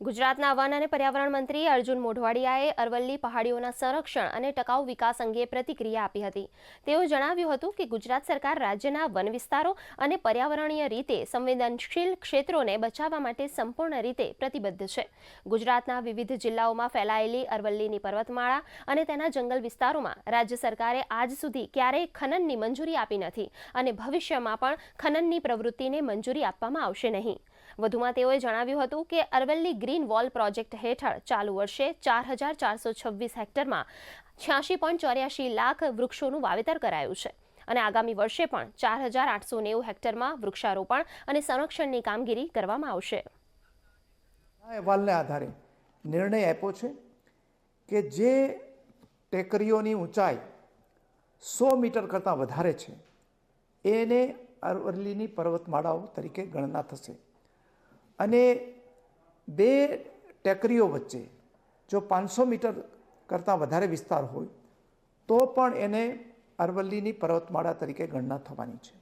ગુજરાતના વન અને પર્યાવરણ મંત્રી અર્જુન મોઢવાડિયાએ અરવલ્લી પહાડીઓના સંરક્ષણ અને ટકાઉ વિકાસ અંગે પ્રતિક્રિયા આપી હતી. તેઓ જણાવ્યું હતું કે ગુજરાત સરકાર રાજ્યના વન વિસ્તારો અને પર્યાવરણીય રીતે સંવેદનશીલ ક્ષેત્રોને બચાવવા માટે સંપૂર્ણ રીતે પ્રતિબદ્ધ છે. ગુજરાતના વિવિધ જિલ્લાઓમાં ફેલાયેલી અરવલ્લીની પર્વતમાળા અને તેના જંગલ વિસ્તારોમાં રાજ્ય સરકારે આજ સુધી ક્યારેય ખનનની મંજૂરી આપી નથી અને ભવિષ્યમાં પણ ખનનની પ્રવૃત્તિને મંજૂરી આપવામાં આવશે નહીં. વધુમાં તેઓએ જણાવ્યું હતું કે અરવલ્લી ગ્રીન વોલ પ્રોજેક્ટ હેઠળ ચાલુ વર્ષે ચાર હજાર ચારસો છવ્વીસ હેક્ટરમાં છ્યાસી પોઈન્ટ ચોર્યાસી લાખ વૃક્ષોનું વાવેતર કરાયું છે. અને આગામી વર્ષે પણ ચાર હજાર આઠસો નેવું હેક્ટરમાં વૃક્ષારોપણ અને સંરક્ષણની કામગીરી કરવામાં આવશે. અહેવાલને આધારે નિર્ણય આપ્યો છે કે જે ટેકરીઓની ઊંચાઈ સો મીટર કરતાં વધારે છે, એને અરવલ્લીની પર્વતમાળાઓ તરીકે ગણના થશે. અને બે ટેકરીઓ વચ્ચે, જો પાંચસો મીટર કરતાં વધારે વિસ્તાર હોય, તો પણ એને અરવલ્લીની પર્વતમાળા તરીકે ગણના થવાની છે.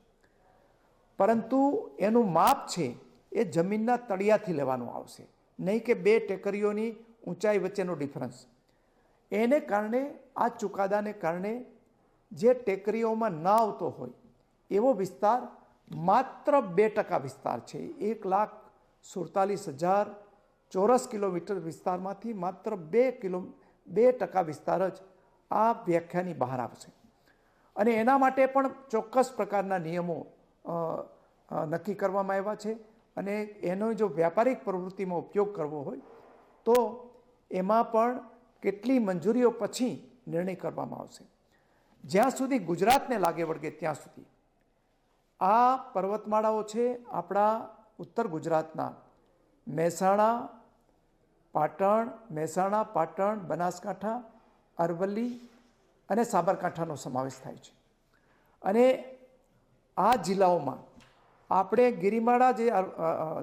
પરંતુ એનું માપ છે, એ જમીનના તળિયાથી લેવાનું આવશે. નહીં કે બે ટેકરીઓની ઊંચાઈ વચ્ચેનો ડિફરન્સ. એને કારણે, આ ચુકાદાને કારણે જે ટેકરીઓમાં ન આવતો હોય, એવો વિસ્તાર માત્ર બે ટકા વિસ્તાર છે. એક લાખ સુડતાલીસ હજાર ચોરસ કિલોમીટર વિસ્તારમાંથી માત્ર બે કિલો, બે ટકા વિસ્તાર જ આ વ્યાખ્યાની બહાર આવશે. અને એના માટે પણ ચોક્કસ પ્રકારના નિયમો નક્કી કરવામાં આવ્યા છે. અને એનો જો વ્યાપારિક પ્રવૃત્તિમાં ઉપયોગ કરવો હોય, તો એમાં પણ કેટલી મંજૂરીઓ પછી નિર્ણય કરવામાં આવશે. જ્યાં સુધી ગુજરાતને લાગે વળગે ત્યાં સુધી આ પર્વતમાળાઓ છે, આપણા ઉત્તર ગુજરાતના મહેસાણા, પાટણ મહેસાણા, પાટણ, બનાસકાંઠા, અરવલ્લી અને સાબરકાંઠાનો સમાવેશ થાય છે. અને આ જિલ્લાઓમાં આપણે ગિરિમાળા જે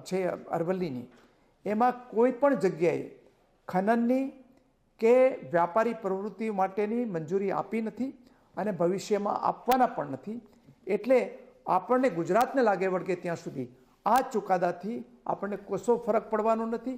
છે અરવલ્લીની, એમાં કોઈ પણ જગ્યાએ ખનનની કે વ્યાપારી પ્રવૃત્તિ માટેની મંજૂરી આપી નથી અને ભવિષ્યમાં આપવાના પણ નથી. એટલે આપણને ગુજરાતને લાગે વળગે ત્યાં સુધી આ ચુકાદાથી આપણને કશો ફરક પડવાનો નથી.